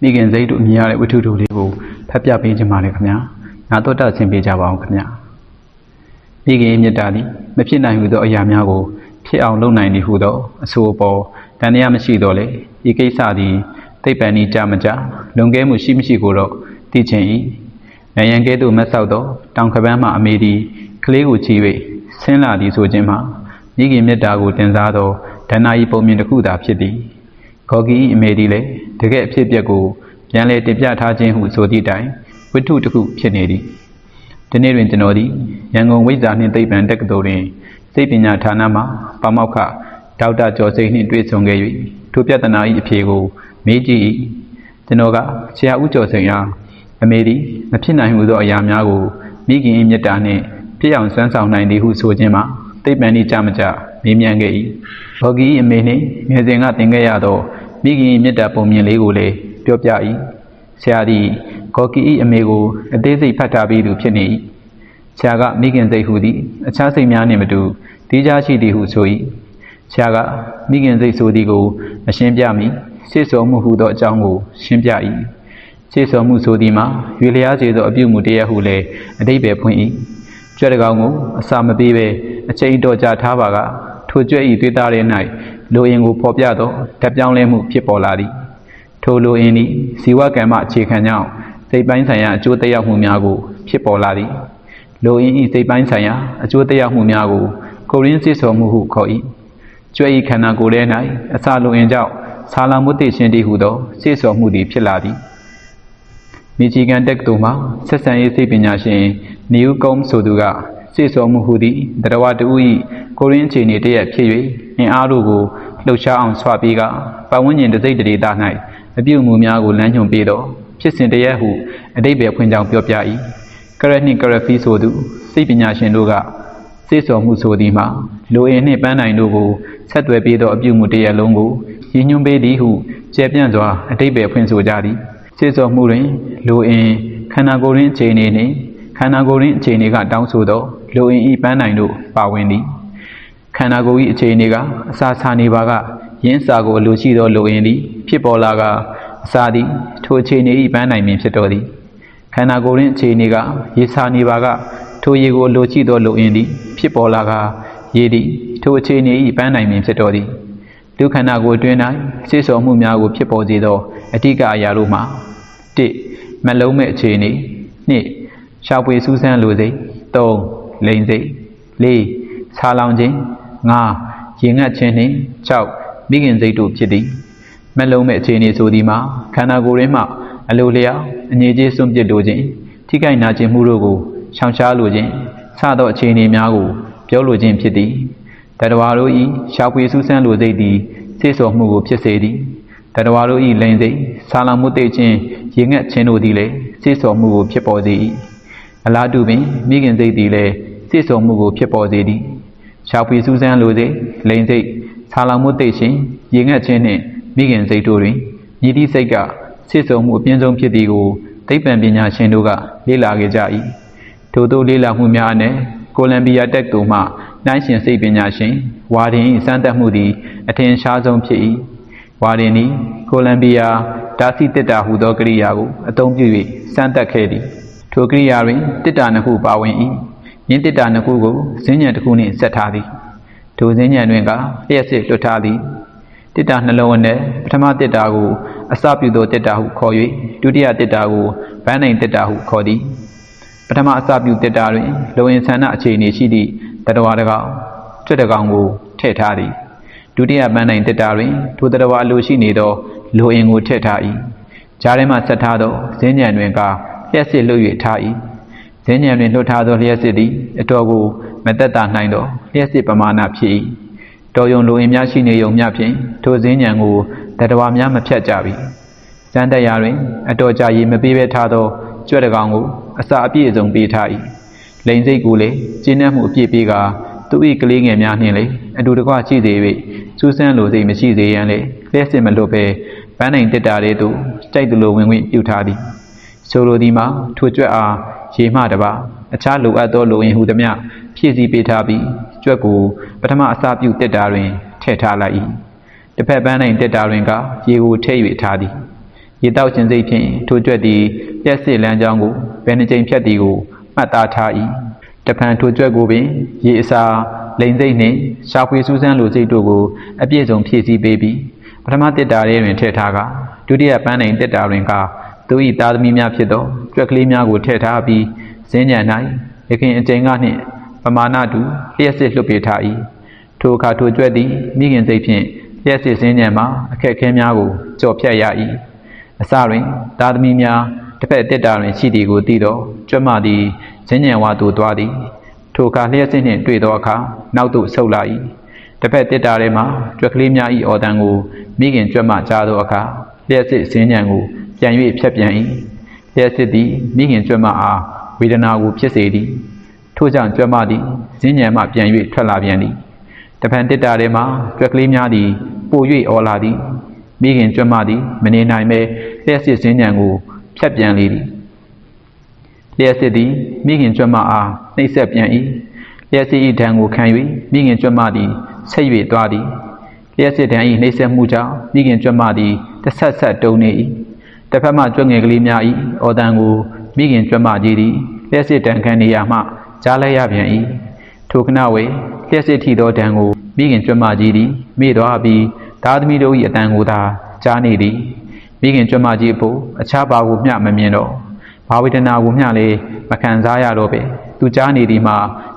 မိခင်စိတ်တို့မြင်ရတဲ့ဝတ္ထုတို့လေးကိုဖတ်ပြပေးခြင်းပါတယ်ခင်ဗျာနာတော်တာဆင်ပေးကြပါအောင်ခင်ဗျာမိခင်ရဲ့မေတ္တာသည်မဖြစ်နိုင်ဟုသောအရာများကိုဖြစ်အောင်လုပ်နိုင်သည်ဟုသောအဆိုအပေါ်တန်တရားမရှိတော့လေဒီကိစ္စသည်သိပ္ပံဤကြမကြလွန်ကဲမှုရှိမရှိကိုတော့သိချင်၏နိုင်ရန်ကဲ့သို့မဆောက်သောတောင်ခပန်းမှအမေသည်ကလေးကိုချီ၍ဆင်းလာသည်ဆိုခြင်းမှာမိခင်မေတ္တာကိုတင်စားသောဒဏ္ဍာဤပုံမြင်တစ်ခုသာဖြစ်သည် ဂေါ်ဂီ၏အမေဒီလည်းတကယ်အဖြစ်အပျက်ကိုပြန်လည်တင်ပြထားခြင်းဟုဆိုသည့်တိုင်ဝိတ္ထုတစ်ခုဖြစ်နေသည်ဒီနေ့တွင်ကျွန်တော်သည်ရန်ကုန်ဝိဇ္ဇာနှင့်သိပ္ပံတက္ကသိုလ်တွင်စိတ်ပညာဌာနမှပါမောက္ခဒေါက်တာကျော်စိန်နှင့်တွေ့ဆုံခဲ့၍ထိုပြဿနာ၏အဖြေကိုမေးကြည့်၏ကျွန်တော်ကဆရာဦးကျော်စိန်အားအမေသည်မဖြစ်နိုင်ဟုသောအရာများကိုမိခင်၏မေတ္တာနှင့်ပြည့်အောင်စွမ်းဆောင်နိုင်သည်ဟုဆိုခြင်းမှာသိပ္ပံဤကြမကြမေးမြန်းခဲ့၏ဘော်ဂီ၏အမေနှင့်ငယ်စဉ်ကသင်ခဲ့ရသော မိခင်၏မေတ္တာပုံမြင်လေးကိုလည်းပြောပြ၏ဆရာသည်ဂေါ်ဂီ၏အမေကိုအသေးစိတ်ဖတ်ထားပြီးသူဖြစ်နေ၏ဆရာကမိခင်စိတ်ဟုသည်အခြားစိတ်များနှင့်မတူတီးခြားရှိသည်ဟုဆို၏ဆရာကမိခင်စိတ်ဆိုသည်ကိုအရှင်းပြမိစေစောမှုဟုသောအကြောင်းကိုရှင်းပြ၏စေစောမှုဆိုသည်မှာရွေလျားစေသောအပြုမှုတရားဟုလည်းအတိတ်ပဲဖွင့်၏ကြွက်တကောင်ကိုအစာမပေးဘဲအချိန်တော်ကြာထားပါကထိုကြွက်၏သွေးသားရဲ၌ လိုအင်ကိုဖော်ပြသောဓာတ်ပြောင်းလဲမှုဖြစ်ပေါ်လာသည်ထိုလိုအင်သည်ဇီဝကံမအခြေခံကြောင့်စိတ်ပိုင်းဆိုင်ရာအကျိုးသက်ရောက်မှုများကိုဖြစ်ပေါ်လာသည်လိုအင်၏စိတ်ပိုင်းဆိုင်ရာအကျိုးသက်ရောက်မှုများကိုကိုရင်းစစ်ဆော်မှုဟုခေါ်၏ကြွက်၏ခန္ဓာကိုယ်ထဲ၌အစာလိုအင်ကြောင့်ဆာလာမှုသိရှင်တည်းဟုသောစစ်ဆော်မှုသည်ဖြစ်လာသည်မီချီဂန်တက္ကသိုလ်မှာဆက်ဆံရေးစိတ်ပညာရှင်နီယူကုန်းဆိုသူကစေစောမှုဟူသည့်တရားတူ၏ ကိုရင်းအခြေအနေတရက်ဖြစ်၍အင်အားတို့ကိုလှုပ်ရှားအောင်ဆွပြီးကပတ်ဝန်းကျင်တစိတ်တရေတာ၌အပြုအမူများကိုလမ်းညွှန်ပေးတော့ဖြစ်စဉ်တရက်ဟုအတိတ်ပဲဖွင့်ကြောင်းပြောပြ၏ကရက်နှင့်ကရက်ဖီဆိုသူစိတ်ပညာရှင်တို့ကစေစောမှုဆိုသည်မှာလိုအင်နှင့်ပန်းနိုင်တို့ကိုဆက်သွယ်ပေးသောအပြုအမူတရက်လုံးကိုရည်ညွှန်းပေးသည်ဟုကျေပြန့်စွာအတိတ်ပဲဖွင့်ဆိုကြသည်စေစောမှုတွင်လိုအင်ခန္ဓာကိုယ်ရင်းအခြေအနေနှင့်ခန္ဓာကိုယ်ရင်းအခြေအနေကတောင်းဆိုသောလိုအင်ဤပန်းနိုင်တို့ပါဝင်သည် ခန္ဓာကိုယ်၏အခြေအနေကအစာဆာနေပါကရင်းစာကိုအလိုရှိသောလိုအင်သည် ဖြစ်ပေါ်လာကအစာသည်ထိုအခြေအနေ၏ပန်းနိုင်ပင်ဖြစ်တော်သည်ခန္ဓာကိုယ်ရင်းအခြေအနေကရေစာနေပါကထိုရေကိုအလိုရှိသောလိုအင်သည် ဖြစ်ပေါ်လာကရေသည်ထိုအခြေအနေ၏ပန်းနိုင်ပင်ဖြစ်တော်သည်လူခန္ဓာကိုယ်တွင်၌စေစောမှုများကိုဖြစ်ပေါ်စေသောအတိကအရာတို့မှာ1မလုံးမဲ့အခြေအနေ2ရှားပွေစူးစမ်းလိုစိတ်3လိန်စိတ်4ဆာလောင်ခြင်း 5ရင်ငတ်ခြင်းနှင့်6မိခင်စိတ်တို့ဖြစ်သည်မလုံးမဲ့အခြေအနေဆိုသည်မှာခန္ဓာကိုယ်ရင်းမှအလိုလျောက်အငြိကြီးစွန့်ပစ်လိုခြင်းထိခိုက်နာကျင်မှုတို့ကိုရှောင်ရှားလိုခြင်းစသောအခြေအနေများကိုပြောလိုခြင်းဖြစ်သည်တတဝါတို့၏ရှားပွေစူးစမ်းလိုစိတ်သည်စေစောမှုကိုဖြစ်စေသည်တတဝါတို့ဤလိန်စိတ်ဆာလောင်မှုသိခြင်းရေငတ်ခြင်းတို့သည်လည်းစိတ်ဆော်မှုကိုဖြစ်ပေါ်စေ၏အလားတူပင်မိခင်စိတ်သည်လည်းစိတ်ဆော်မှုကိုဖြစ်ပေါ်စေသည် ရှောက်ပွေစူးစမ်းလိုစိတ်လိန်စိတ်ဆာလောင်မှုသိခြင်းရေငတ်ခြင်းနှင့်မိခင်စိတ်တို့တွင်ညီသည့်စိတ်ကစိတ်ဆော်မှုအပြင်းဆုံးဖြစ်သည်ကိုသိပ္ပံပညာရှင်တို့ကလေ့လာခဲ့ကြ၏ထို့သောလေ့လာမှုများအနက်ကိုလံဘီယာတက္ကသိုလ်မှနိုင်ရှင်စိတ်ပညာရှင်ဝါဒင်၏စမ်းသပ်မှုသည်အထင်ရှားဆုံးဖြစ်၏ဝါဒင်သည်ကိုလံဘီယာဒါစီတစ်တာဟူသောကရိယာကိုအသုံးပြု၍စမ်းသပ်ခဲ့သည်ထိုကရိယာတွင်တစ်တာနှစ်ခုပါဝင်၏ ယင်းတစ်တာနှစ်ခုကိုဇင်းညံတစ်ခုနှင့်ဆက်ထားသည်ထိုဇင်းညံတွင်ကလျှက်စစ်လွတ်ထားသည်တစ်တာနှလုံးအနက်ပထမတစ်တာကိုအစပြုသောတစ်တာဟုခေါ်၍ဒုတိယတစ်တာကိုဗန်းနိုင်တစ်တာဟုခေါ်သည်ပထမအစပြုတစ်တာတွင်လုံရင်ဆန္ဒအခြေအနေရှိသည့်တတဝါတကောင်ကျွတ်တကောင်ကိုထည့်ထားသည်ဒုတိယပန်းနိုင်တစ်တာတွင်ထိုတတဝါလိုရှိနေသောလိုအင်ကိုထည့်ထား၏ဂျားထဲမှဆက်ထားသောဇင်းညံတွင်ကလျှက်စစ်လွတ်၍ထား၏ ဇင်းညံတွင်လွတ်ထားသောလျှက်စစ်သည်အတော်ကိုမသက်တာနိုင်သောလျှက်စစ်ပမာဏဖြစ်၏တော်ယုံလိုအင်များရှိနေုံများဖြင့်ထိုဇင်းညံကိုတတဝါများမဖြတ်ကြပြီစံတက်ရာတွင် အတော်ကြာရေမပေးဘဲထားသောကြွက်တကောင်ကိုအစာအပြည့်အစုံပေးထား၏လိန်စိတ်ကိုလည်းကျင်းနှံ့မှုအပြည့်ပေးကာသူ၏ကလေးငယ်များနှင့်လေအတူတကွရှိသေး၍စူးစမ်းလိုစိတ်မရှိသေးရန်လေလျှက်စစ်မလွတ်ပဲပန်းနိုင်တက်တာတဲ့သို့တိုက်သူလိုဝင်ဝင်ပြုထားသည်ဆိုလိုသည်မှာထိုကြွက်အား ရေမှတပါအခြားလိုအပ်သောလိုရင်ဟုသည်မြဖြည့်ဆည်းပေးထားပြီးကြွက်ကိုပထမအစာပြုတက်တာတွင်ထည့်ထားလိုက်၏တစ်ဖက်ပန်းနိုင်တက်တာတွင်ကရေကိုထည့်၍ထားသည်ရေတောက်ခြင်းစိတ်ဖြင့်ထိုကြွက်သည်ပြက်စစ်လမ်းကြောင်းကိုဘယ်နှကြိမ်ဖြတ်သည်ကိုမှတ်သားထား၏တဖန်ထိုကြွက်ကိုပင်ရေအစာလိန်စိတ်နှင့်ရှာဖွေစူးစမ်းလိုစိတ်တို့ကိုအပြည့်စုံဖြည့်ဆည်းပေးပြီးပထမတစ်တာထဲတွင်ထည့်ထားကဒုတိယပန်းနိုင်တစ်တာတွင်ကသူ၏သားသမီးများဖြစ်သော ကြွက်ကလေးများကိုထည့်ထားပြီးဇင်းညံ၌ရခင်အကျဉ်းကနှင့်ပမာဏတူလျှက်စစ်လွတ်ပေးထား၏ထိုအခါထိုကြွက်သည်မိခင်စိတ်ဖြင့်လျှက်စစ်ဇင်းညံမှာအခက်အခဲများကိုကြော်ဖြတ်ရ၏အစတွင်သားသမီးများတစ်ဖက်တစ်တာတွင်ရှိသည်ကိုသိတော့ကြွက်မသည်ဇင်းညံဝါသို့သွားသည်ထိုအခါလျှက်စစ်နှင့်တွေ့သောအခါနောက်သို့ဆုတ်လာ၏တစ်ဖက်တစ်တာထဲမှကြွက်ကလေးများ၏အော်တန်ကိုမိခင်ကြွက်မကြားသောအခါလျှက်စစ်ဇင်းညံကိုပြန်၍ဖြတ်ပြန်၏ လျှက်စစ်သည်မိခင်ကြွက်မအားဝေဒနာကိုဖြစ်စေသည်ထို့ကြောင့်ကြွက်မသည်ဇင်းညံမှပြန်၍ထွက်လာပြန်သည်တဖန်တစ်တာထဲမှကြွက်ကလေးများသည်ပို၍အော်လာသည်မိခင်ကြွက်မသည်မနေနိုင်ပဲလျှက်စစ်ဇင်းညံကိုဖြတ်ပြန်လေသည်လျှက်စစ်သည်မိခင်ကြွက်မအားနှိပ်စက်ပြန်၏လျှက်စစ်၏ဓာန်ကိုခံ၍မိခင်ကြွက်မသည်ဆက်၍သွားသည်လျှက်စစ်ဓာန်၏နှိပ်စက်မှုကြောင့်မိခင်ကြွက်မသည်တစ်ဆက်ဆက်တုံနေ၏ တစ်ဖက်မှကြွက်ငယ်ကလေးများ၏အော်တန်ကိုမိခင်ကြွက်မကြီးသည်လျှက်စစ်တန်ခံနေရမှကြားလိုက်ရပြန်၏ထိုခဏဝေလျှက်စစ်ထီသောဓာန်ကိုမိခင်ကြွက်မကြီးသည်မိသွားပြီးသားသမီးတို့၏အတန်ကိုသာကြားနေသည်မိခင်ကြွက်မကြီးအဖို့အခြားဘာကိုမျှမမြင်တော့ဘာဝေဒနာကိုမျှလည်းမခံစားရတော့ပဲသူကြားနေသည်မှာ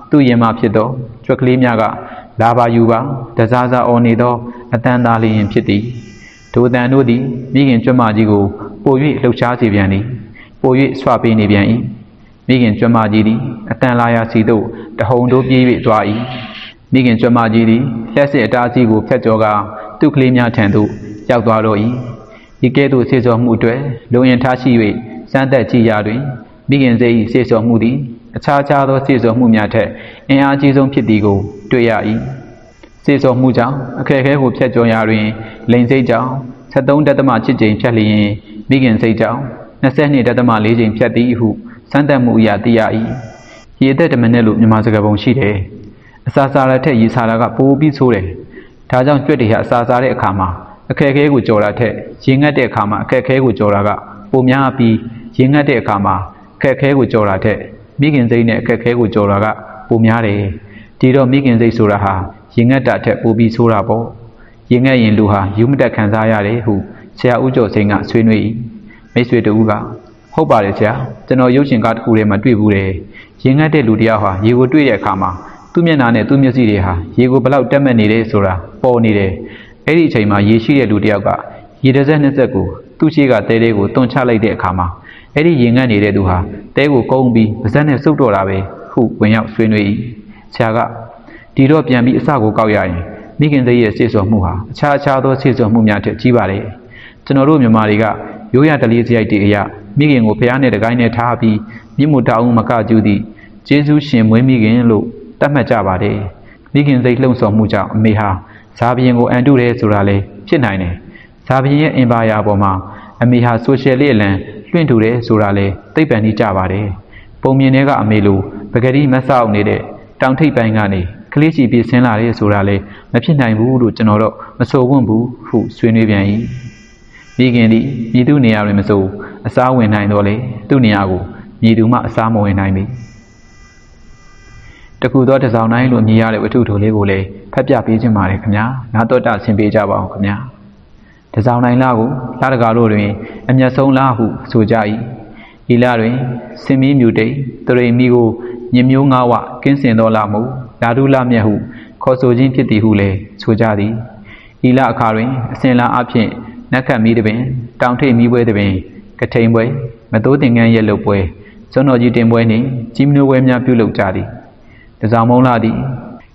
သူ့ရင်မှဖြစ်သောကြွက်ကလေးများကလာပါယူပါတစားစားအော်နေသောအတန်သားလျင်ဖြစ်သည်ဒိုတန်တို့သည်မိခင်ကြွက်မကြီးကို ပို၍လှုပ်ရှားစေပြန်သည်ပို၍ဆွပေးနေပြန်၏မိခင်ကြွက်မကြီးသည်အတန်လာရာစီသို့တဟုန်တို့ပြေး၍သွား၏မိခင်ကြွက်မကြီးသည်လက်စစ်အတားစီကိုဖျက်ကျော်ကသူ့ကလေးများထံသို့ရောက်သွားတော့၏ဒီကဲ့သို့ဆေစော်မှုအတွက်လုံရင်ထားရှိ၍စမ်းသက်ကြည့်ရတွင်မိခင်စိတ်၏ဆေစော်မှုသည်အခြားခြားသောဆေစော်မှုများထက်အင်အားကြီးဆုံးဖြစ်သည်ကိုတွေ့ရ၏ဆေစော်မှုကြောင့်အခက်အခဲကိုဖျက်ကျော်ရာတွင်လိန်စိတ်ကြောင့် 73တက်သမချစ်ချိန်ဖြတ်လျင်မိခင်စိတ်ကြောင့်22တက်သမ4ချိန်ဖြတ်သည်ဟုစမ်းသပ်မှုအရာသိရ၏ရေသက်တမနဲ့လို့မြန်မာစကားပုံရှိတယ်အစာစားရတဲ့ရေစားတာကပိုပြီးဆိုးတယ်ဒါကြောင့်ကြွက်တွေဟာအစာစားတဲ့အခါမှာအခက်အခဲကိုကြော်တာထက်ရေငတ်တဲ့အခါမှာအခက်အခဲကိုကြော်တာကပိုများပြီးရေငတ်တဲ့အခါမှာအခက်အခဲကိုကြော်တာထက်မိခင်စိတ်နဲ့အခက်အခဲကိုကြော်တာကပိုများတယ်ဒီတော့မိခင်စိတ်ဆိုတာဟာရေငတ်တာထက်ပိုပြီးဆိုးတာပေါ့ ရေငတ်ရင်လူဟာယူမတက်ခံစားရတယ်ဟုဆရာဦးကျော်စိန်ကဆွေးနွေး၏မိတ်ဆွေတူကဟုတ်ပါတယ်ဆရာကျွန်တော်ရုပ်ရှင်ကားတစ်ခုထဲမှာတွေ့ဘူးတယ်ရင်ငတ်တဲ့လူတယောက်ဟာရေကိုတွေ့တဲ့အခါမှာသူ့မျက်နှာနဲ့သူ့မျက်စိတွေဟာရေကိုဘလောက်တက်မဲ့နေလဲဆိုတာပေါ်နေတယ်အဲ့ဒီအချိန်မှာရေရှိတဲ့လူတယောက်ကရေတစ်စက်နှစ်စက်ကိုသူ့ရှိကတဲလေးကိုတွန်ချလိုက်တဲ့အခါမှာအဲ့ဒီရင်ငတ်နေတဲ့သူဟာတဲကိုကုန်းပြီးပါဇက်နဲ့စုပ်တော့တာပဲဟုဝင်ရောက်ဆွေးနွေး၏ဆရာကဒီတော့ပြန်ပြီးအစကိုကောက်ရရင် မိခင်သိရဲ့စေစော်မှုဟာအခြားအခြားသောစေစော်မှုများထက်ကြီးပါလေကျွန်တော်တို့မြန်မာတွေကရိုးရတလေးစရိုက်တွေအရာမိခင်ကိုဖះနဲ့တကိုင်းနဲ့ထားပြီးမြင့်မှုတောင်းမကကျူးသည့်ကျေးဇူးရှင်မွေးမိခင်လို့တတ်မှတ်ကြပါတယ်မိခင်စိတ်လှုံ့ဆော်မှုကြောင့်အမေဟာဇာဘရင်ကိုအန်တုတယ်ဆိုတာလေဖြစ်နိုင်တယ်ဇာဘရင်ရဲ့အင်ပါယာပေါ်မှာအမေဟာဆိုရှယ်လစ်အလံလွှင့်ထူတယ်ဆိုတာလေသိပ္ပံကြီးကြပါတယ်ပုံမြင်တွေကအမေလိုပဂတိမဆောက်နေတဲ့တောင်ထိပ်ပိုင်းကနေ ကလေးချီပြေးဆင်းလာတယ်ဆိုတာလေမဖြစ်နိုင်ဘူးလို့ကျွန်တော်တော့မဆိုဝွင့်ဘူးဟုဆွေးနွေးပြန်၏မိခင်သည်မြည်သူနေရာတွင်မဆိုအစားဝင်နိုင်တော့လေသူ့နေရာကိုမြည်သူမှအစားမဝင်နိုင်ပြီတခုသောတစောင်းတိုင်းလို့မြည်ရတဲ့ဝတ္ထုတိုလေးကိုလည်းဖတ်ပြပေးခြင်းပါတယ်ခင်ဗျာနာတော့တဆင်ပေးကြပါအောင်ခင်ဗျာတစောင်းတိုင်းလားကိုလာတကာတို့တွင် အမျက်ဆုံးလားဟုဆိုကြ၏ဤလတွင်စင်မီးမြူတိတ်တရိမီကိုညမျိုးငါးဝကင်းစင်တော်လာမှု ဓာတုလမြတ်ဟုခေါ်ဆိုခြင်းဖြစ်သည်ဟုလည်းဆိုကြသည်ဤလအခါတွင်အစဉ်လာအဖြစ်နက်ခတ်မီးတပင် တောင်ထိပ်မီးပွဲတပင်ကထိန်ပွဲမတိုးတင်ငန်းရဲ့လုတ်ပွဲဇွန်တော်ကြီးတင်ပွဲနှင့်ကြီးမနိုးပွဲများပြုလုပ်ကြသည်တစောင်းမုံလာသည်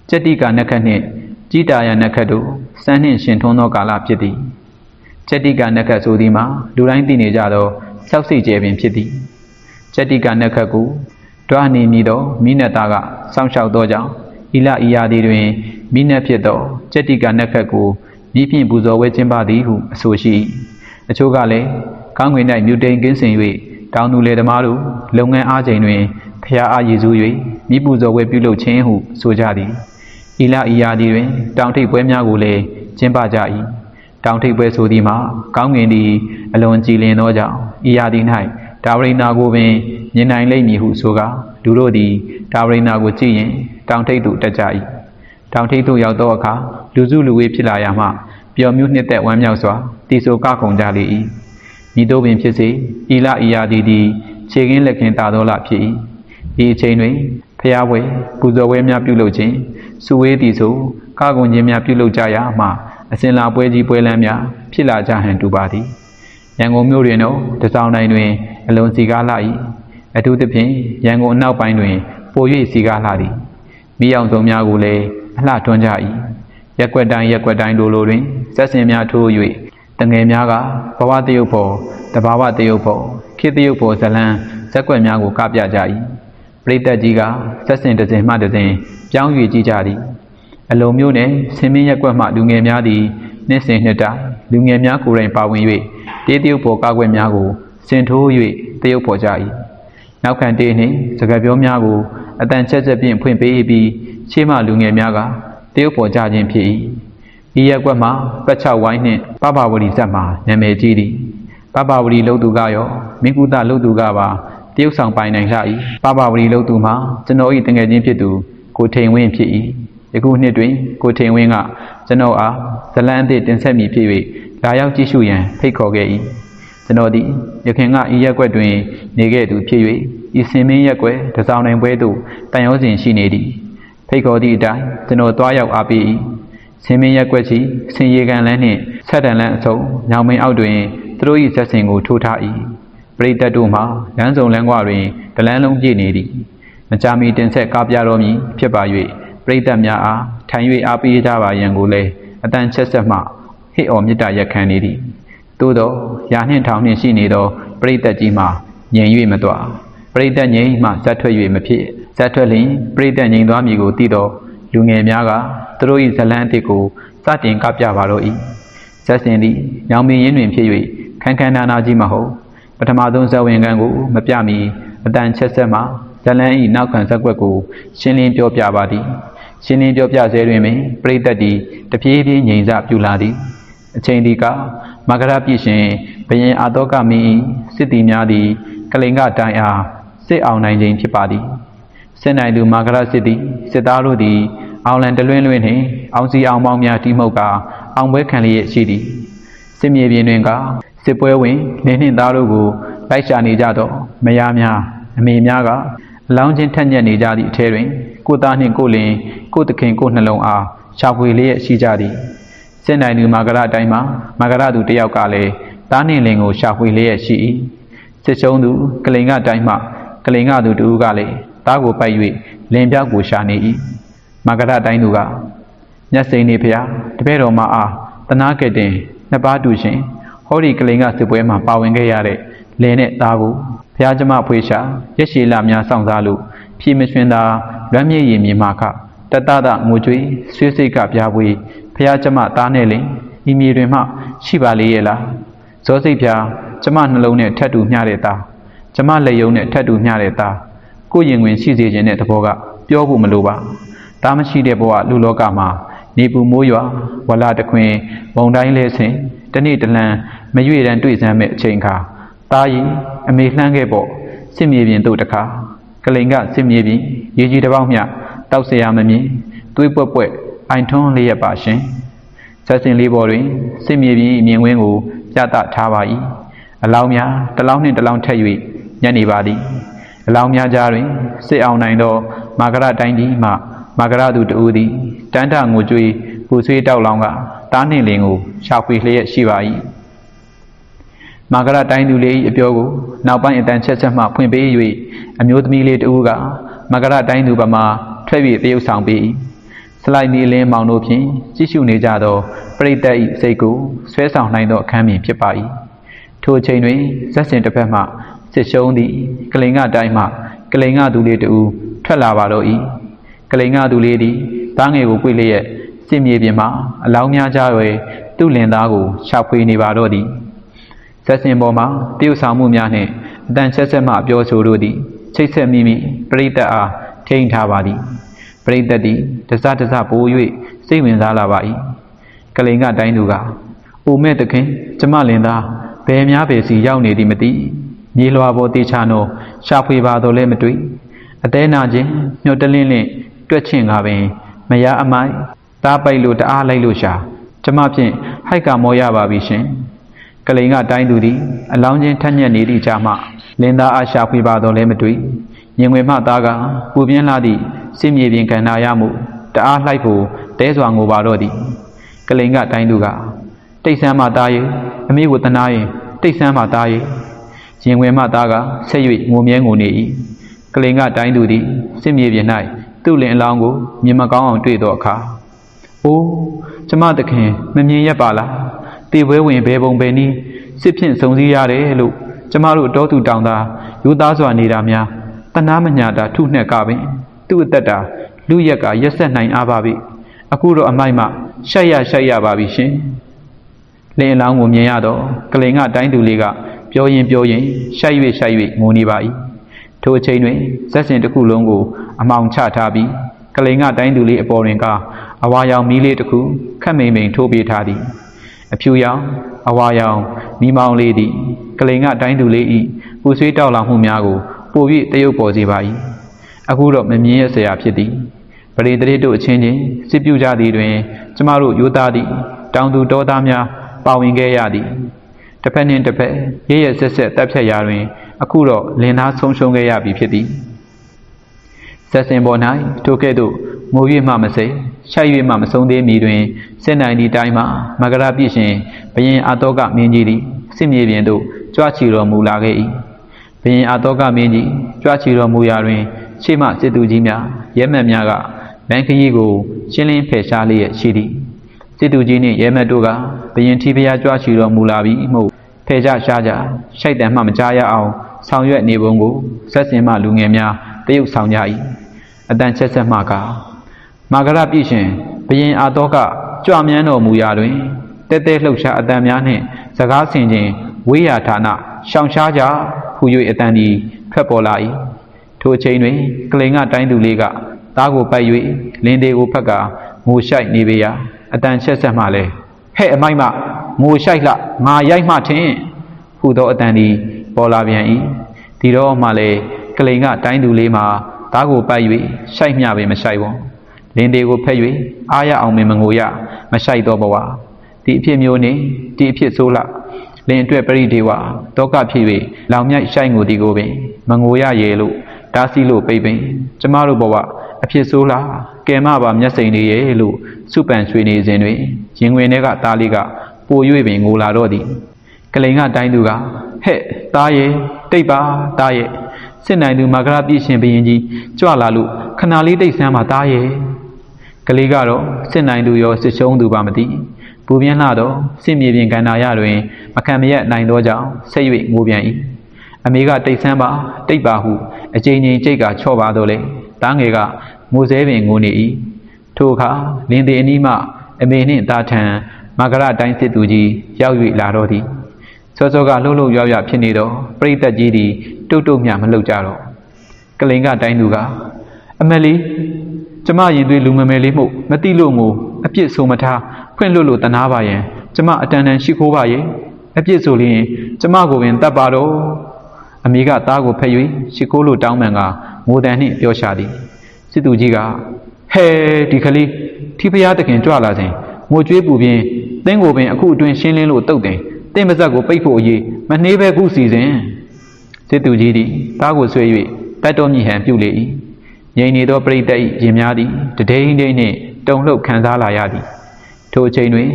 ကြက်တိကနက်ခတ်နှင့်ကြီးတာရနက်ခတ်တို့စမ်းနှင့်ရှင်ထွန်းသောကာလဖြစ်သည်ကြက်တိကနက်ခတ်ဆိုသည်မှာလူတိုင်းသိနေကြသောဆောက်စိတ်ကျဲပင်ဖြစ်သည်ကြက်တိကနက်ခတ်ကိုတွားနေမည်သောမိနတာကစောင့်ရှောက်သောကြောင့် ဤလဤရာသည်တွင်မိနက်ဖြစ်သောကြက်တိကနက်ခတ်ကိုမြည်ဖြင့်ပူဇော်ဝဲခြင်းပါသည်ဟုအဆိုရှိအချို့ကလည်းကောင်းငွေ၌မြူတိန်ကင်းစင်၍တောင်သူလေသမားတို့လုပ်ငန်းအားချိန်တွင်ဖျားအားရည်စူး၍မိပူဇော်ဝဲပြုလုပ်ခြင်းဟုဆိုကြသည်ဤလဤရာသည်တွင် တောင်ထိပ်ပွဲများကိုလည်းကျင်းပကြ၏တောင်ထိပ်ပွဲဆိုသည်မှာကောင်းငင်သည်အလွန်ကြည်လင်သောကြောင့်ဤရာသီ၌ဒါဝရိနာကိုပင်မြင်နိုင်လိမ့်မည်ဟုဆိုကာလူတို့သည်ဒါဝရိနာကိုကြည့်ရင် တောင်ထိပ်သို့တက်ကြ၏တောင်ထိပ်သို့ရောက်သောအခါလူစုလူဝေးဖြစ်လာရမှပျော်မြူးနှစ်သက်ဝမ်းမြောက်စွာတီဆိုကခုန်ကြလေ၏ဤသို့ပင်ဖြစ်စေဤလဤရာသီသည်ခြေကင်းလက်ခင်းတာသောလဖြစ်၏ဤအချိန်တွင်ဖျားပွဲပူဇော်ပွဲများပြုလုပ်ခြင်းစုဝေးသည်ဆိုကကုန်ခြင်းများပြုလုပ်ကြရမှအစဉ်လာပွဲကြီးပွဲလမ်းများဖြစ်လာကြဟန်တူပါသည်ရန်ကုန်မြို့တွင်တော့တစောင်းတိုင်းတွင်အလွန်စီကားလာ၏အထူးသဖြင့်ရန်ကုန်အနောက်ပိုင်းတွင်ပို၍စီကားလာသည် မိအောင်စုံများကိုလည်းအလှထွန်းကြ၏ရက်ွက်တိုင်းရက်ွက်တိုင်းတို့လိုတွင်စက်စင်များထိုး၍တငယ်များကဘဝတယုတ်ဖို့တဘာဝတယုတ်ဖို့ခေတ္တယုတ်ဖို့ဇလံဇက်ွက်များကိုကပြကြ၏ပရိသတ်ကြီးကစက်စင်တစ်စင်မှတစ်စင်ပြောင်း၍ကြည့်ကြသည်အလုံးမျိုးနှင့်ဆင်းမင်းရက်ွက်မှလူငယ်များသည်နှစ်စဉ်နှစ်တိုင်းလူငယ်များကိုယ်တိုင်ပါဝင်၍တေးတယုတ်ဖို့ကားကွက်များကိုစင်ထိုး၍တယုတ်ဖို့ကြ၏ နောက်ခံတေးနှင့်စကားပြောများကိုအတန်ချက်ချက်ဖြင့်ဖွင့်ပေးပြီးရှေးမှလူငယ်များကတယုတ်ဖို့ကြခြင်းဖြစ်၏ဤရက်ွက်မှာပတ်ချဝိုင်းနှင့်ပပဝရီဇက်မှာနာမည်ကြီးသည်ပပဝရီလို့သူကရောမိကုသလို့သူကပါတရုတ်ဆောင်ပိုင်နိုင်လာ၏ပပဝရီလို့သူမှာကျွန်တော်၏တငယ်ချင်းဖြစ်သူကိုထိန်ဝင်းဖြစ်၏ယခုနှစ်တွင်ကိုထိန်ဝင်းကကျွန်တော်အားဇလန်းအသည့်တင်ဆက်မည်ဖြစ်၍လာရောက်ကြည့်ရှုရန်ဖိတ်ခေါ်ခဲ့၏ ကျွန်တော်သည်ရခင်ကဤရက်ွက်တွင် နေခဲ့သူဖြစ်၍ဤစင်မင်းရက်ွက်တစောင်းနိုင်ပွဲသို့တန်ရောစဉ်ရှိနေသည်ဖိတ်ခေါ်သည့်အတိုင်းကျွန်တော်သွားရောက်အားပေး၏စင်မင်းရက်ွက်ချီဆင်ရီကန်လန်းနှင့်ဆက်တန်လန်းအစုံညောင်မင်းအောက်တွင်သူတို့၏ဇက်စင်ကိုထိုးထား၏ပရိသတ်တို့မှလမ်းစုံလမ်းကွာတွင်တလန်းလုံးပြည့်နေသည်မကြာမီတင်ဆက်ကားပြတော်မူဖြစ်ပါ၍ပရိသတ်များအားထိုင်၍အားပေးကြပါရန်ကိုလည်းအတန်ချက်ဆက်မှဟစ်အော်မြစ်တာရက်ခံနေသည် သို့သောရာနှင့်ထောင်နှင့်ရှိနေသောပရိသတ်ကြီးမှငြိမ်၍မသွားပရိသတ်ငြိမ်မှဇက်ထွက်၍မဖြစ်ဇက်ထွက်လျင်ပရိသတ်ငြိမ်သွားမည်ကိုသိသောလူငယ်များကသူတို့၏ဇလန်းအသစ်ကိုစတင်ကပြပါတော့၏ဇက်စင်သည်ညောင်ပင်ရင်းတွင်ဖြစ်၍ခန်းခန်းနာနာကြီးမဟုတ်ပထမဆုံးဇဝင်ကန်ကိုမပြမီအတန်ချက်ဆက်မှဇလန်း၏နောက်ခံဇက်ွက်ကိုရှင်းလင်းပြောပြပါသည်ရှင်းလင်းပြောပြစေတွင်ပင်ပရိသတ်သည်တပြေးပြေးငြိမ်စပြူလာသည်အချိန်ဒီက မဂရပြည့်ရှင်ဘယင်အာတောကမင်း၏စစ်တီများသည်ကလိန်ကတိုင်အားစစ်အောင်နိုင်ခြင်းဖြစ်ပါသည်စစ်နိုင်သူမဂရစစ်သည်စစ်သားတို့သည် အောင်လံတလွင်းလွင်းနှင့်အောင်စီအောင်ပေါင်းများတီးမှုတ်ကအောင်ပွဲခံလျက်ရှိသည်စစ်မြေပြင်တွင်ကစစ်ပွဲဝင်လင်းနှင့်သားတို့ကိုလိုက်ရှာနေကြသောမယားများအမေများကအလောင်းချင်းထက်ညက်နေကြသည့်အထဲတွင်ကိုသားနှင့်ကိုလင်ကိုသခင်ကိုနှလုံးအားရှာဖွေလျက်ရှိကြသည် စစ်နိုင်သူမာဂရအတိုင်းမှာမာဂရသူတယောက်ကလည်းသားနှင့်လင်ကိုရှာဖွေလျက်ရှိ၏စစ်ချုံသူကလိန်ကတိုင်းမှာကလိန်ကသူတူကလည်းသားကိုပိုက်၍လင်ပြောက်ကိုရှာနေ၏မာဂရတိုင်းသူကမျက်စိန်နေဖျားတပည့်တော်မအားတနာကဲ့တင်နှစ်ပါးတူရှင်ဟောဒီကလိန်ကစစ်ပွဲမှာပါဝင်ခဲ့ရတဲ့လင်နဲ့သားကိုဘုရားကျမဖွေးရှာရက်ရှည်လာများစောင့်စားလို့ဖြီမရွှင်သာလွမ်းမြေရည်မြေမာခတတတငိုကြွေးဆွေးစိတ်ကပြားပွေး ဘုရားကျမသားနဲ့လင်ဤမြေတွင်မှ ရှိပါလေရဲ့လားဇောစိတ်ပြားကျမနှလုံးနဲ့ထက်တူမျှတဲ့သားကျမလက်ယုံနဲ့ထက်တူမျှတဲ့သားကိုရင်ဝင်ရှိစေခြင်းတဲ့သဘောကပြောဖို့မလိုပါတားမရှိတဲ့ဘဝလူလောကမှာနေပူမိုးရွာဝလာတခွင်မုံတိုင်းလဲဆင်တနေ့တလန်မရွေတန်းတွေ့စမ်းမဲ့အချိန်ခါတားရင်အမေလှမ်းခဲ့ပေါ့စစ်မြေပြင်တို့တခါကလိန်ကစစ်မြေပြင်ရေကြီးတစ်ပေါက်မျှတောက်เสียရမမြင်သွေးပွက်ပွက် အိုင်ထွန်းလျက်ပါရှင်ဆက်စင်လေးပေါ်တွင်စစ်မြေပြင်မြင်ကွင်းကိုပြသထားပါ၏အလောင်းများတလောင်းနှင့်တလောင်းထက်၍ညနေပါသည်အလောင်းများကြားတွင်စစ်အောင်နိုင်သောမာဂရတိုင်းသည်မှမာဂရသူတူသည်တန်းတငိုကြွေးပူဆွေးတောက်လောင်းကတားနှင့်လင်ကိုရှာဖွေလျက်ရှိပါ၏မာဂရတိုင်းသူလေး၏အပြောကိုနောက်ပိုင်းအတန်ချက်ချက်မှဖွင့်ပေး၍အမျိုးသမီးလေးတူကမာဂရတိုင်းသူပမာထွက်၍သရုပ်ဆောင်ပေး၏စ လိုက်မီလင်းမောင်တို့ဖြင့်ကြည့်ရှုနေကြသောပရိသတ်၏စိတ်ကိုဆွဲဆောင်နိုင်သောအခမ်းမြင်ဖြစ်ပါ၏ထိုအချိန်တွင်ဇက်စင်တစ်ဖက်မှစစ်ရှုံးသည့်ကလိန်ကတိုင်းမှကလိန်ကသူလေးတူထွက်လာပါတော့၏ကလိန်ကသူလေးသည်သားငယ်ကိုကြွေလျက်စစ်မြေပြင်မှအလောင်းများကြား၍သူ့လင်သားကိုရှာဖွေနေပါတော့သည်ဇက်စင်ပေါ်မှတရုတ်ဆောင်မှုများနှင့်အတန်ချက်ဆက်မှပြောဆိုတို့သည်ချိတ်ဆက်မိမိပရိသတ်အားထိန်ထားပါသည် ပရိသတ်သည်တစတစပိုး၍စိတ်ဝင်စားလာပါ၏ကလိန်ကတိုင်းသူကအိုမဲ့တခင်ကျမလင်သားဘယ်များပဲစီရောက်နေသည်မသိမြေလွှာပေါ်တေချာနောရှာဖွေပါတော့လဲမတွေ့အသေးနာခြင်းညှို့တလင်းလင်းတွက်ချင်ကပင်မရအမိုက်တားပိုက်လို့တအားလိုက်လို့ရှာကျမဖြင့်ဟိုက်ကမောရပါပြီရှင်ကလိန်ကတိုင်းသူသည်အလောင်းချင်းထက်ညက်နေသည့်ကြားမှလင်သားအားရှာဖွေပါတော့လဲမတွေ့ ရင်ဝင်မှသားကပူပြင်းလာသည့်စစ်မြေပြင်ကန္နာရမှုတအားလှိုက်ဖို့တဲစွာငိုပါတော့သည်ကလိန်ကတိုင်းသူကတိတ်ဆန်းမှသားရဲ့အမေကိုတနာရင်တိတ်ဆန်းမှသားရဲ့ရင်ဝင်မှသားကဆက်၍ငိုမြဲငိုနေ၏ကလင်ကတိုင်းသူသည်စစ်မြေပြင်၌သူ့လင်အလောင်းကိုမြင်မကောင်းအောင်တွေ့သောအခါအိုးကျမသခင်မမြင်ရပါလားတေပွဲဝင်ဘဲပုံပဲနည်းစစ်ဖြင့်စုံစည်းရတယ်လို့ကျမတို့တောသူတောင်သားယူသားစွာနေတာများတ နာမညာတာထုနှက်ကပင်သူ့အသက်တာလူရက်ကရက်ဆက်နိုင်အားပါပြီအခုတော့အမိုက်မှရှက်ရရှက်ရပါပြီရှင်လင်းအလောင်းကိုမြင်ရတော့ကလင်ကတိုင်းသူလေးကပြောရင်ပြောရင်ရှိုက်၍ရှိုက်၍ငိုနေပါ၏ထိုအချိန်တွင်ဇက်စင်တစ်ခုလုံးကိုအမောင်ချထားပြီးကလင်ကတိုင်းသူလေးအပေါ်တွင်ကအဝါရောင်မီးလေးတစ်ခုခက်မိန်မိန်ထိုးပေးထားသည်အဖြူရောင်အဝါရောင်မီးမောင်လေးသည်ကလင်ကတိုင်းသူလေး၏ပူဆွေးတောက်လောင်မှုများကို ပို၍တရုပ်ပေါ်စေပါ၏အခုတော့မမြင်ရစရာဖြစ်သည်ပရိသတ်တို့အချင်းချင်းစစ်ပြူကြသည်တွင် ကျမတို့ယူသားသည့်တောင်သူတောသားများပါဝင်ခဲ့ရသည်တစ်ဖက်နှင့်တစ်ဖက်ရရဆက်ဆက်တပ်ဖြတ်ရာတွင် အခုတော့လင်သားဆုံးရှုံးခဲ့ရပြီဖြစ်သည်ဆက်စင်ပေါ်၌ထိုကဲ့သို့ငို၍မှမစိရှိုက်၍မှမဆုံးသေးမီတွင်စစ်နိုင်သည့်တိုင်းမှာမကရပြည့်ရှင်ဘရင်အာတောကမင်းကြီးသည်စစ်မြေပြင်သို့ကြွချီတော်မူလာခဲ့၏ဘ ရင်အာတောကမင်းကြီးကြွချီတော်မူရာတွင်ရှေ့မှစစ်သူကြီးများရဲမက်များကဗန်ခရီးကိုရှင်းလင်းဖယ်ရှားလျက်ရှိသည်စစ်သူကြီးနှင့်ရဲမက်တို့ကဘရင်ထီဖျားကြွချီတော်မူလာပြီမှုဖဲကြရှားကြရှိုက်တံမှမကြားရအောင်ဆောင်ရွက်နေပုံကိုဆက်စင်မှလူငယ်များတရုပ်ဆောင်ကြ၏အတန်ချက်ဆက်မှကမာဂရပြည့်ရှင်ဘရင်အာတော့ကကြွမြန်းတော်မူရာတွင်တဲတဲလှုပ်ရှားအတန်များနှင့်စကားဆင်ခြင်းဝေးရာဌာနရှောင်ရှားကြ ဟူ၍အတန်ဒီထွက်ပေါ်လာ၏ထိုအချိန်တွင်ကလိန်ကတိုင်းသူလေးကသားကိုပိုက်၍လင်းသေးကိုဖက်ကငိုရှိုက်နေပေရာအတန်ချက်ဆက်မှလဲဟဲ့အမိုက်မငိုရှိုက်လှငါရိုက်မှထင်ဟူသောအတန်ဒီပေါ်လာပြန်၏ဒီတော့မှလဲကလိန်ကတိုင်းသူလေးမှာသားကိုပိုက်၍ရှိုက်မျှပင်မရှိုက်ဘူးလင်းသေးကိုဖက်၍အားရအောင်ပင်မငိုရမရှိုက်တော့ဘဝဒီအဖြစ်မျိုးနှင့်ဒီအဖြစ်ဆိုးလှ လင်အတွက်ပရိဒေဝတောကဖြစ်၍လောင်မြိုက်ရှိုက်ငိုသည်ကိုပင်မငိုရရဲ့လို့တားဆီးလို့ပိတ်ပင်ကျမတို့ဘဝအဖြစ်ဆိုးလားကဲမပါမျက်စိန်လေးရဲ့လို့စုပန်ရွှေနေစဉ်တွင်ရင်ဝင်ထဲကသားလေးကပို၍ပင်ငိုလာတော့သည်ကလိန်ကတိုင်းသူကဟဲ့သားရဲ့တိတ်ပါသားရဲ့စစ်နိုင်သူမာဂရပြည့်ရှင်ဘရင်ကြီးကြွလာလို့ခဏလေးတိတ်ဆန်းပါသားရဲ့ကလေးကတော့စစ်နိုင်သူရောစစ်ရှုံးသူပါမသိ ပူပြင်းလာတော့စစ်မြေပြင်ကန္နာရတွင် မခံမရက်နိုင်သောကြောင့်ဆက်၍ငိုပြန်၏အမေကတိတ်ဆန်းပါတိတ်ပါဟုအချိန်ချင်းကြိတ်ကချော့ပါတော့လေတားငယ်ကငိုစဲပင်ငိုနေ၏ထိုအခါလင်းသေးအနီးမှအမေနှင့်တာထံမဂရတိုင်းစစ်သူကြီးရောက်၍လာတော့သည်စောစောကလှုပ်လှုပ်ရွရွဖြစ်နေတော့ပြိသက်ကြီးသည်တုတ်တုတ်မြမလှုပ်ကြတော့ကလိန်ကတိုင်းသူကအမလီကျမရင်သွေးလူမမယ်လေးမှုမတိလို့ငိုအပြစ်ဆိုမထား ဖွင့်လွတ်လို့တနာပါရင်ကျမအတန်တန်ရှိခိုးပါရဲ့အပြစ်ဆိုလျင်ကျမကိုပင်တတ်ပါတော့အမေကသားကိုဖက်၍ရှိခိုးလို့တောင်းပန်ကငိုတန်နှင့်ပြောရှာသည်စစ်သူကြီးကဟဲဒီကလေးထိဖျားတခင်ကြွလာစဉ်ငိုကြွေးပူပြင်းတင်းကိုပင်အခုအတွင်းရှင်းလင်းလို့တုတ်တယ်တင်းပါဇက်ကိုပိတ်ဖို့အရေးမနှေးပဲခုစီစဉ်စစ်သူကြီးသည်သားကိုဆွဲ၍တတ်တော်မြည်ဟန်ပြုလေ၏ငြိမ်နေသောပရိသတ်၏ရင်များသည်တဒိန်ဒိန်နှင့်တုန်လှုပ်ခံစားလာရသည် ထိုအချိန်တွင်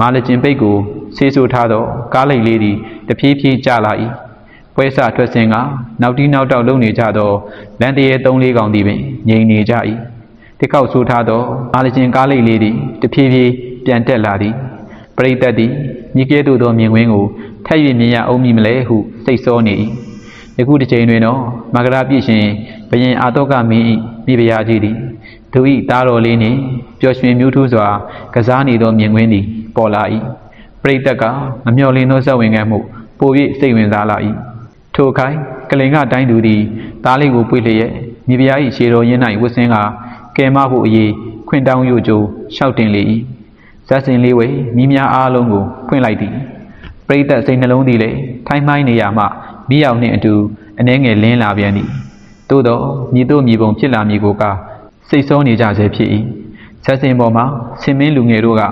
မာလကျင်ပိတ်ကိုဆေးဆိုးထားသောကားလိတ်လေးသည်တဖြည်းဖြည်းကျလာ၏ပွဲစထွက်စဉ်ကနောက်တီးနောက်တောက်လုံနေကြသောလန်တရေသုံးလေးကောင်သည်ပင်ငြိမ်နေကြ၏ဒီကောက်ဆိုးထားသောမာလကျင်ကားလိတ်လေးသည်တဖြည်းဖြည်းပြန်တက်လာသည်ပရိသတ်သည်ညီကဲ့သို့သောမြင်ကွင်းကိုထက်၍မြင်ရအောင်မည်မလဲဟုစိတ်ဆောနေ၏ ယခုတစ်ချိန်တွင်တော့မဂရပြည့်ရှင်ဘယင်အာတောကမင်း၏မိဖုရားကြီးသည်သူ၏သားတော်လေးနှင့်ပျော်ရွှင်မြူးထူးစွာကစားနေသောမြင်ကွင်းသည်ပေါ်လာ၏ပရိသတ်ကမမျှော်လင့်သောဇက်ဝင်ခံမှုပို၍စိတ်ဝင်စားလာ၏ထိုခိုင်ကလင်ကတိုင်းသူသည်သားလေးကိုပွေလျက်မိဖုရား၏ခြေတော်ရင်း၌ဝတ်ဆင်းကကဲမဖို့အရေးခွင့်တောင်းယူကြိုလျှောက်တင်လေ၏ဇက်စင်လေးဝေမိများအားလုံးကိုဖွင့်လိုက်သည်ပရိသတ်စိတ်နှလုံးသည်လည်းထိုင်းမိုင်းနေရမှ မိရောက်နှင့်အတူအနှဲငယ်လင်းလာပြန်သည်သို့တော့မြည်တို့မြည်ပုံဖြစ်လာမည်ကိုကစိတ်ဆိုးနေကြဆဲဖြစ်၏ဇက်စင်ပေါ်မှာဆင်မင်းလူငယ်တို့က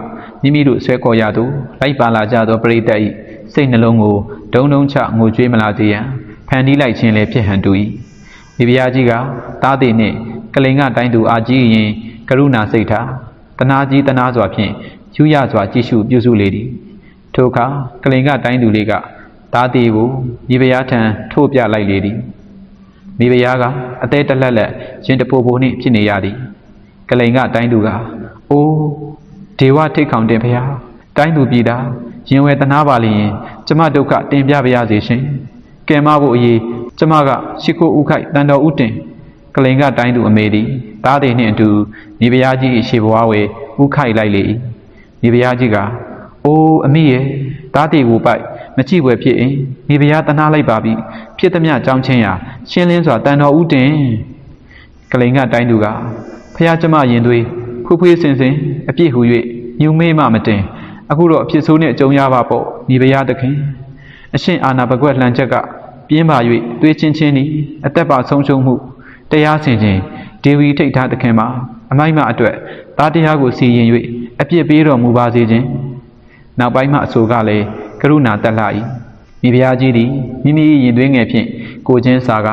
မိမိတို့ဆွဲခေါ်ရသူလိုက်ပါလာကြသောပရိသတ်၏စိတ်နှလုံးကိုဒုံဒုံချငိုကြွေးမလာစေရန်ဖန်တီးလိုက်ခြင်းလည်းဖြစ်ဟန်တူ၏မိဖုရားကြီးကတားသည်နှင့်ကလိန်ကတိုင်းသူအာကြီးရင်ကရုဏာစိတ်ထားတနာကြီးတနာစွာဖြင့်ယူရစွာကြည့်ရှုပြုစုလေသည်ထိုအခါကလိန်ကတိုင်းသူလေးက တားသည်ကိုမိဖုရားထံထိုးပြလိုက်လေသည်မိဖုရားကအသေးတလက်လက်ရင်တပိုပိုနှင့်ဖြစ်နေရသည်ကလိန်ကတိုင်းသူကအိုးဒေဝထိတ်ခေါင်တင်ဖုရားတိုင်းသူပြည်သားရင်ဝယ်တနာပါလျင်ကျမဒုက္ခတင်ပြပါရစေရှင်ကဲမဖို့အရေးကျမကရှိခိုးဥခိုက်တန်တော်ဥတင်ကလိန်ကတိုင်းသူအမေသည်တားသည်နှင့်အတူမိဖုရားကြီး၏ရှေဘဝဝေဥခိုက်လိုက်လေ၏မိဖုရားကြီးကအိုးအမိရဲ့တားသည်ကိုပိုက် မကြည့်ွယ်ဖြစ်ရင်မိဖုရားတနာလိုက်ပါပြီဖြစ်သည်မြကြောင်းချင်းရာရှင်းလင်းစွာတန်တော်ဥတင်ကလိန်ကတိုင်းသူကဖះကျမရင်သွေးဖူးဖွေးစင်စင်အပြည့်ဟူ၍ညူမေးမှမတင်အခုတော့အဖြစ်ဆိုးနဲ့အကြုံရပါပေါ့မိဖုရားသခင်အရှင်အာနာဘကွက်လှန်ချက်ကပြင်းပါ၍သွေးချင်းချင်းဤအသက်ပါဆုံးရှုံးမှုတရားဆင်ခြင်းဒေဝီထိတ်ထားသခင်မှာအမိုက်မအတွက်တာတရားကိုစီရင်၍အပြစ်ပေးတော်မူပါစေခြင်းနောက်ပိုင်းမှအဆိုကလည်းက ရုဏာတက်လာ၏မိဖုရားကြီးသည်မိမိရင်သွေးငယ်ဖြင့်ကိုချင်းစာက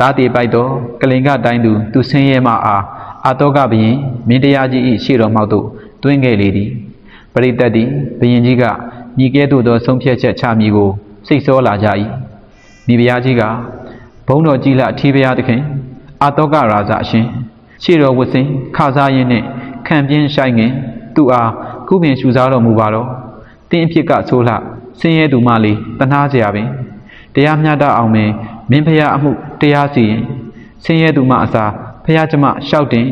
တာတေပိုက်တော်ကလင်ကတိုင်းသူသူဆင်းရဲမှအားအာတောကဘုရင်မင်းတရားကြီး၏ရှေ့တော်မှောက်သို့တွင်းခဲ့လေသည်ပရိသတ်သည်ဘုရင်ကြီးကမိကဲသို့သောဆုံးဖြတ်ချက်ချမည်ကိုစိတ်ဆောလာကြ၏မိဖုရားကြီးကဘုန်းတော်ကြီးလအထီးဘုရားသခင်အာတောကရာဇအရှင်ရှေ့တော်ဝတ်စင်ခါစားရင်းနှင့်ခံပြင်းဆိုင်ငင်သူ့အားကုပင်ရှူစားတော်မူပါတော့တင်းအဖြစ်ကဆိုးလှ ဆင်းရဲသူမလေးတနာစရာပင်တရားမျှတအောင်ပင်မင်းဖရာအမှုတရားစီရင်ဆင်းရဲသူမအစားဖရာကျမလျှောက်တင်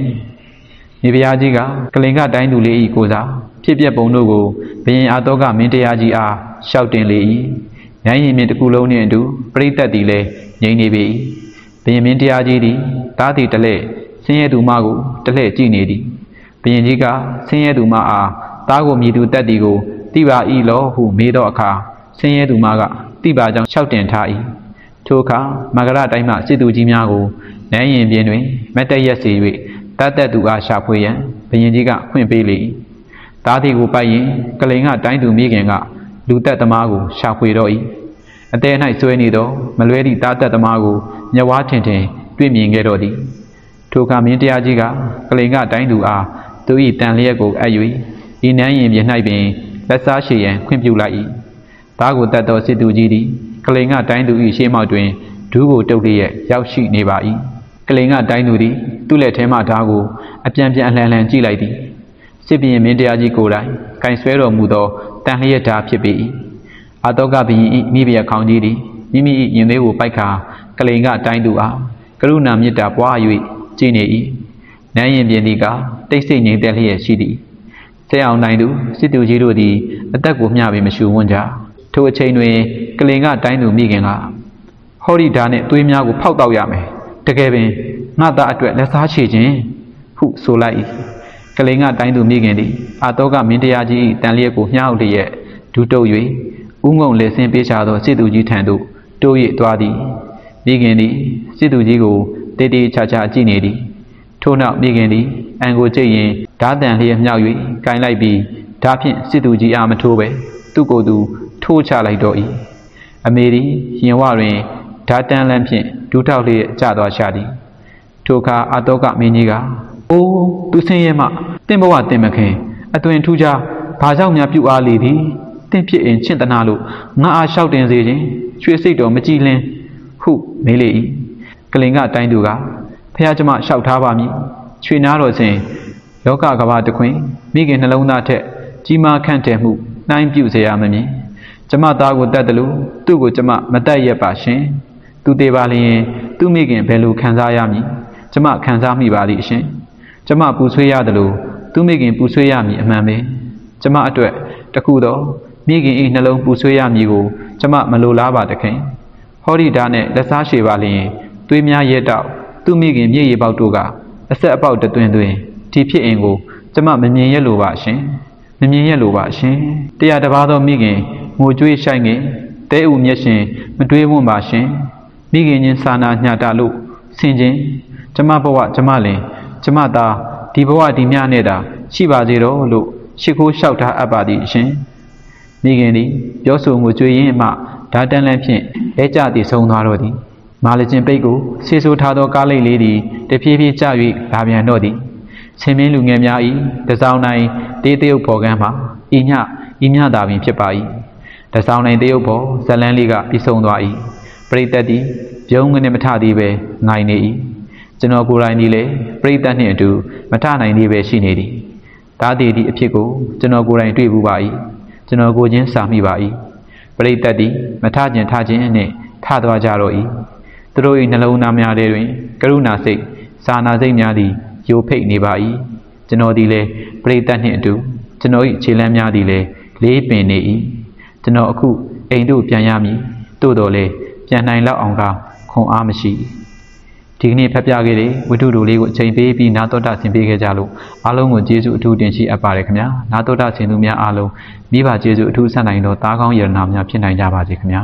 မြေဖရာကြီးကကလင်ကတိုင်းသူလေးဤကိုစားဖြစ်ပျက်ပုံတို့ကိုဘယင်အာတော့ကမင်းတရားကြီးအားလျှောက်တင်လေ၏ညရင်မြင့်တစ်ခုလုံးနှင့်အတူပရိသတ်သည်လည်းငြိမ်နေပြီဘယင်မင်းတရားကြီးသည်တားသည်တလဲဆင်းရဲသူမကိုတလဲကြည့်နေသည်ဘယင်ကြီးကဆင်းရဲသူမအားတားကိုမြည်သူတက်သည်ကို တိပါဤလောဟုမေးသောအခါဆင်းရဲသူမကတိပါကြောင့်လျှောက်တင်ထား၏ထိုအခါမဂရတိုင်းမှစစ်သူကြီးများကိုနန်းရင်ပြင်းတွင်မတ်တရက်စီ၍တတ်သက်သူအားရှာဖွေရန်ဘယင်ကြီးကဖွင့်ပေးလေ၏သားသည်ကိုပိုက်ရင်ကလိန်ကတိုင်းသူမိခင်ကလူသက်သမားကိုရှာဖွေတော့၏အတဲ၌ဆွဲနေသောမလွဲသည့်သားသက်သမားကိုမျက်ဝါးထင်ထင်တွေ့မြင်ခဲ့တော့သည်ထိုအခါမင်းတရားကြီးကကလိန်ကတိုင်းသူအားသူ၏တန်လျက်ကိုအပ်၍ဤနန်းရင်ပြ၌ပင် လက်စားရှိရန်ခွင့်ပြုလိုက်၏ဒါကိုတတ်သောစစ်သူကြီးသည်ကလိန်ကတိုင်းသူ၏ရှေးမောက်တွင်ဒူးကိုတုတ်လျက်ရောက်ရှိနေပါ၏ကလိန်ကတိုင်းသူသည်သူ့လက်ထဲမှဓားကိုအပြန်ပြန်အလှန်လှန်ကြည့်လိုက်သည်စစ်ဘီရင်မင်းတရားကြီးကိုယ်တိုင်ကင်ဆွဲတော်မူသောတန်လျက်ဓားဖြစ်ပေ၏အာတောကဘီရင်၏မိဖုရားခေါင်းကြီးသည်မိမိ၏ရင်သေးကိုပိုက်ခါကလိန်ကတိုင်းသူအားကရုဏာမေတ္တာပွား၍ကြည်နေ၏နန်းရင်ပြင်းသည်ကတိတ်ဆိတ်ငြိမ်သက်လျက်ရှိသည် ဆဲအောင်နိုင်သူစစ်သူကြီးတို့သည်အသက်ကိုမျှပြီးမရှူဝန်းကြထိုအချိန်တွင်ကလင်ကတိုင်းသူမိခင်ကဟောဒီဓာနှင့်သွေးများကိုဖောက်တော့ရမယ်တကယ်ပင်ငါသားအတွက်လက်စားချေခြင်းဟုဆိုလိုက်၏ကလင်ကတိုင်းသူမိခင်သည်အာတောကမင်းတရားကြီး၏တန်လျက်ကိုမျှောက်လျက်ဒူးတုပ်၍ဥငုံလေဆင်းပေးချသောစစ်သူကြီးထံသို့တိုး၍သွားသည်မိခင်သည်စစ်သူကြီးကိုတေးတေးချာချာကြည့်နေသည်ထို့နောက်မိခင်သည် အံကိုကြိတ်ရင်ဓာတန်လျက်မြောက်၍ကင်လိုက်ပြီးဓာဖြင့်စစ်သူကြီးအားမထိုးပဲသူ့ကိုယ်သူထိုးချလိုက်တော့၏အမေသည်ရင်ဝတွင်ဓာတန်လန့်ဖြင့်ဒူးထောက်လျက်ကျသွားရှာသည်ထိုအခါအာတောကမင်းကြီးကအိုးသူဆင်းရဲမှတင့်ဘဝတင်မခင်အသွင်ထူးခြားဘာကြောင့်များပြုအားလေသည်တင့်ဖြစ်ရင်ချင့်တနာလို့ငါအားလျှောက်တင်စေခြင်းရွှေစိတ်တော်မကြည်လင်းဟုမေးလေ၏ကလင်ကတိုင်းသူကဖះကျမလျှောက်ထားပါမည် ချွေနာတော်စဉ်လောကကဘာတခွင်မိခင်နှလုံးသားထက်ကြီးမားခန့်တယ်မှုနှိုင်းပြုเสียရမမည်ကျမသားကိုတတ်တယ်လို့သူ့ကိုကျမမတတ်ရက်ပါရှင်သူသေးပါလျင်သူ့မိခင်ဘယ်လိုခံစားရမည်ကျမခံစားမိပါလိအရှင်ကျမပူဆွေးရတယ်လို့သူ့မိခင်ပူဆွေးရမည်အမှန်ပဲကျမအတွက်တခုတော့မိခင်၏နှလုံးပူဆွေးရမည်ကိုကျမမလိုလားပါတခင်ဟောဒီဒါနဲ့လက်စားရှည်ပါလျင်သွေးများရဲတောက်သူ့မိခင်မြေရီပေါက်တို့က အဆက်အပေါက်တသွင်းသွင်းဒီဖြစ်အင်ကိုကျမမမြင်ရလို့ပါရှင်မမမြင်ရလို့ပါရှင်တရားတစ်ပါးသောမိခင်ငိုကြွေးဆိုင်ငင်တဲဥမျက်ရှင်မတွေးဝွန့်ပါရှင်မိခင်ချင်းစာနာညှတာလို့ဆင်ခြင်းကျမဘဝကျမလင်ကျမသားဒီဘဝဒီမြနဲ့တာရှိပါစေတော့လို့ရှိခိုးလျှောက်ထားအပ်ပါသည်ရှင်မိခင်သည်ပြောဆိုငိုကြွေးရင်းမှဓာတန်လန့်ဖြင့်လဲကျတည်ဆုံးသွားတော့သည် မာလချင်းပိတ်ကိုဆေးဆိုးထားသောကားလိပ်လေးသည်တဖြည်းဖြည်းကျ၍လာပြန်တော့သည်ဆင်မင်းလူငယ်များ၏တစောင်းတိုင်းတေးတရုပ်ပေါ်ကမ်းမှာဤညဤညသာပင်ဖြစ်ပါ၏တစောင်းတိုင်းတရုပ်ပေါ်ဇလန်းလေးကပြီးဆုံးသွား၏ပရိသတ်သည်ပြုံးငနဲ့မထသည်ပဲငိုင်နေ၏ကျွန်တော်ကိုယ်တိုင်ဒီလေပရိသတ်နှင့်အတူမထနိုင်သေးပဲရှိနေသည်ဒါသည်ဒီအဖြစ်ကိုကျွန်တော်ကိုယ်တိုင်တွေ့ဘူးပါ၏ကျွန်တော်ကိုယ်ချင်းစာမိပါ၏ပရိသတ်သည်မထခြင်းထခြင်းနှင့်ထသွားကြတော့၏ သူတို့၏နှလုံးသားများထဲတွင်ကရုဏာစိတ်စာနာစိတ်များသည်ယိုဖိတ်နေပါ၏ကျွန်တော်ဒီလေပရိသတ်နှင့်အတူကျွန်တော်၏ခြေလမ်းများသည်လည်းလေးပင်နေ၏ကျွန်တော်အခုအိမ်တို့ပြန်ရမည်တို့တော်လေပြန်နိုင်လောက်အောင်ကခွန်အားမရှိဒီကနေ့ဖတ်ပြခဲ့တဲ့ဝိတုတို့လေးကိုအချိန်ပေးပြီးနာတော်တာဆင်ပေးခဲ့ကြလို့အားလုံးကိုကျေးဇူးအထူးတင်ရှိအပ်ပါတယ်ခင်ဗျာနာတော်တာဆင်သူများအားလုံးမိဘကျေးဇူးအထူးဆက်နိုင်သောတားကောင်းရတနာများဖြစ်နိုင်ကြပါစေခင်ဗျာ